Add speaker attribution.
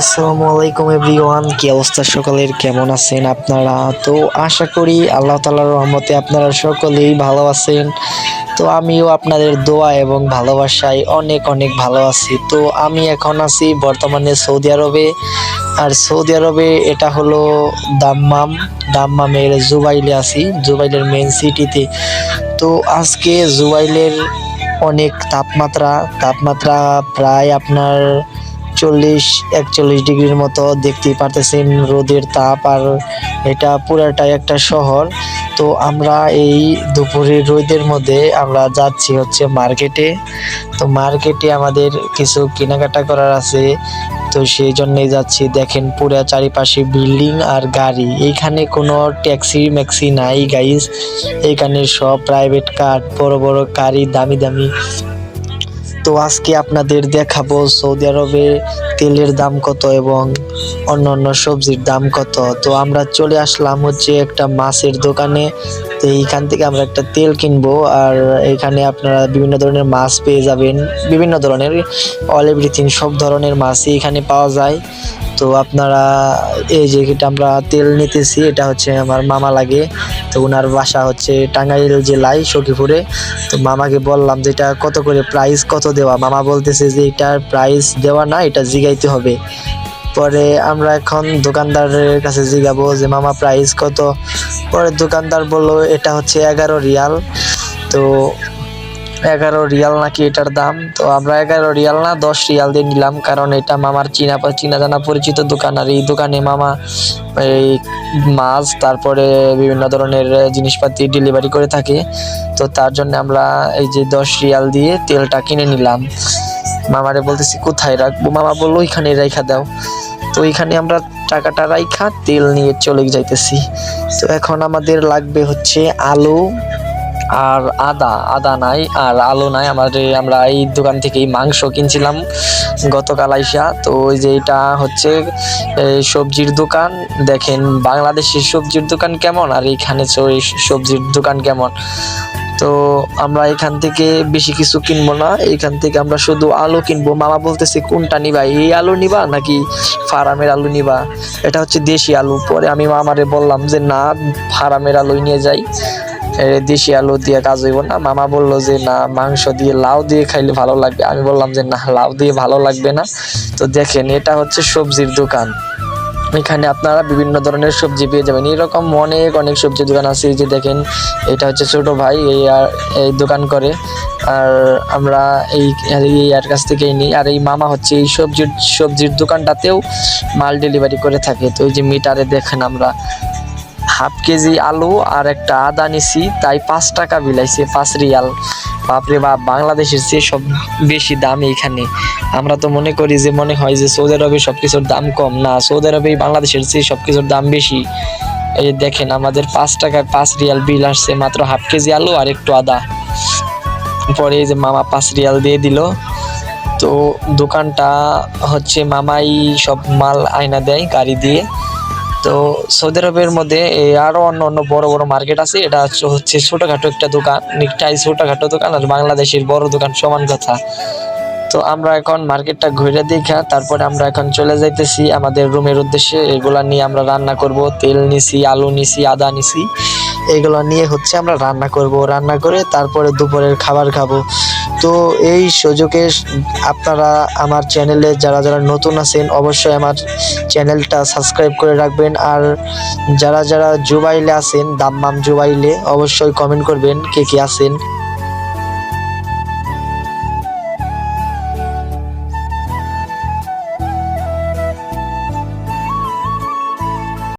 Speaker 1: আসসালামু আলাইকুম এভরিওয়ান, কি অবস্থা সকলের? কেমন আছেন আপনারা? তো আশা করি আল্লাহ তালার রহমতে আপনারা সকলেই ভালো আছেন। তো আমিও আপনাদের দোয়া এবং ভালোবাসায় অনেক অনেক ভালো আছি। তো আমি এখন আছি বর্তমানে সৌদি আরবে। আর সৌদি আরবে এটা হলো দাম্মাম। দাম্মামের জুবাইলে আছি, জুবাইলের মেন সিটিতে তো আজকে জুবাইলের অনেক তাপমাত্রা তাপমাত্রা প্রায় আপনার চল্লিশ একচল্লিশ ডিগ্রির মতো দেখতেই পারতেছেন রোদের তাপ আর এটা পুরাটাই একটা শহর। তো আমরা এই দুপুরের রোদের মধ্যে আমরা যাচ্ছি হচ্ছে মার্কেটে। তো মার্কেটে আমাদের কিছু কেনাকাটা করার আছে। তো সেই জন্যই যাচ্ছি। দেখেন পুরা চারিপাশে বিল্ডিং আর গাড়ি। এইখানে কোনো ট্যাক্সি ম্যাক্সি নাই গাইস এইখানে সব প্রাইভেট কার বড় বড়, গাড়ি, দামি দামি। তো আজকে আপনাদের দেখাবো সৌদি আরবে তেলের দাম কত এবং অন্য অন্য সবজির দাম কত। তো আমরা চলে আসলাম হচ্ছে একটা মাছের দোকানে। তো এইখান থেকে আমরা একটা তেল কিনবো আর এখানে আপনারা বিভিন্ন ধরনের মাছ পেয়ে যাবেন। বিভিন্ন ধরনের অল এভরিথিং সব ধরনের মাছই এখানে পাওয়া যায়। তো আপনারা, এই যে আমরা তেল নিতেছি, এটা হচ্ছে আমার মামা লাগে। তো ওনার বাসা হচ্ছে টাঙ্গাইল জেলায়, সখীপুরে। তো মামাকে বললাম যে এটা কত করে প্রাইস কত দেওয়া? মামা বলতেছে যে এটার প্রাইস দেওয়া না, এটা জিগাইতে হবে। পরে আমরা এখন দোকানদারের কাছে জিগাবো যে, মামা প্রাইস কত? পরে দোকানদার বলল, এটা হচ্ছে এগারো রিয়াল। তো এগারো রিয়াল নাকি এটার দাম? তো আমরা এগারো রিয়াল না, দশ রিয়াল দিয়ে নিলাম, কারণ এটা মামার চীনা চীনা জানা পরিচিত দোকান, আর এই দোকানে মামা এই মাছ, তারপরে বিভিন্ন ধরনের জিনিসপাতি ডেলিভারি করে থাকে। তো তার জন্য আমরা এই যে দশ রিয়াল দিয়ে তেলটা কিনে নিলাম। মামারে বলতেছি, কোথায় রাখব? মামা বলল ওইখানে রাইখা দাও। তো ওইখানে আমরা টাকাটা রাইখা, তেল নিয়ে চলে যাইতেছি। তো এখন আমাদের লাগবে হচ্ছে আলু আর আদা আদা নাই আর আলু নাই। আমাদের আমরা এই দোকান থেকেই মাংস কিনছিলাম গতকাল আইসা। তো ওই যে এটা হচ্ছে সবজির দোকান। দেখেন বাংলাদেশের সবজির দোকান কেমন আর এইখানে সবজির দোকান কেমন। তো আমরা এখান থেকে বেশি কিছু কিনবো না। এখান থেকে আমরা শুধু আলু কিনবো। মামা বলতেছে, কোনটা নিবা? এই আলু নিবা নাকি ফার্মের আলু নিবা? এটা হচ্ছে দেশি আলু। পরে আমি মামারে বললাম যে, না, ফার্মের আলুই নিয়ে যাই। দেশি আলু দিয়ে কাজ হইব না। মামা বলল যে, না, মাংস দিয়ে লাউ দিয়ে খাইলে ভালো লাগবে। আমি বললাম যে, না, লাউ দিয়ে ভালো লাগবে না। তো দেখেন, এটা হচ্ছে সবজির দোকান। এখানে আপনারা বিভিন্ন ধরনের সবজি পেয়ে যাবেন। এরকম অনেক অনেক সবজির দোকান আছে। যে দেখেন, এটা হচ্ছে ছোট ভাই, এই আর- এই দোকান করে। আর আমরা এই আর কাছ থেকেই নিই। আর এই মামা হচ্ছে এই সবজির সবজির দোকানটাতেও মাল ডেলিভারি করে থাকে। তো এই যে মিটারে দেখেন আমরা। হাফ কেজি আলু আর একটা আদা নিছি, তাই পাঁচ টাকা বিলাইছে, পাঁচ রিয়াল। বাপরে বাপ, বাংলাদেশের চেয়ে সব বেশি দাম এখানে আমরা তো মনে করি যে মনে হয় যে সৌদি আরবে সব কিছুর দাম কম। না, সৌদি আরবে বাংলাদেশের চেয়ে সব কিছুর দাম বেশি। এই দেখেন, আমাদের পাঁচ টাকায় পাঁচ রিয়াল বিল আসছে, মাত্র হাফ কেজি আলু আর একটু আদা। পরে যে মামা পাঁচ রিয়াল দিয়ে দিল। তো দোকানটা হচ্ছে মামাই সব মাল আয়না দেয় গাড়ি দিয়ে। তো সৌদি আরবের মধ্যে এ, আরও অন্য অন্য বড় বড় মার্কেট আছে। এটা হচ্ছে হচ্ছে ছোটখাটো একটা দোকান নিকটাই ছোটোখাটো দোকান আর বাংলাদেশের বড় দোকান সমান কথা। তো আমরা এখন মার্কেটটা ঘুরে দেখা তারপরে আমরা এখন চলে যাইতেছি আমাদের রুমের উদ্দেশ্যে। এগুলা নিয়ে আমরা রান্না করব। তেল নিছি আলু নিছি আদা নিছি। এগুলো নিয়ে হচ্ছে আমরা রান্না করব। রান্না করে তারপরে দুপুরের খাবার খাব। তো এই সুযোগে আপনারা আমার চ্যানেলে যারা যারা নতুন আছেন, অবশ্যই আমার চ্যানেলটা সাবস্ক্রাইব করে রাখবেন। আর যারা যারা জুবাইলে আছেন, দাম্মাম জুবাইলে, অবশ্যই কমেন্ট করবেন কে কে আছেন।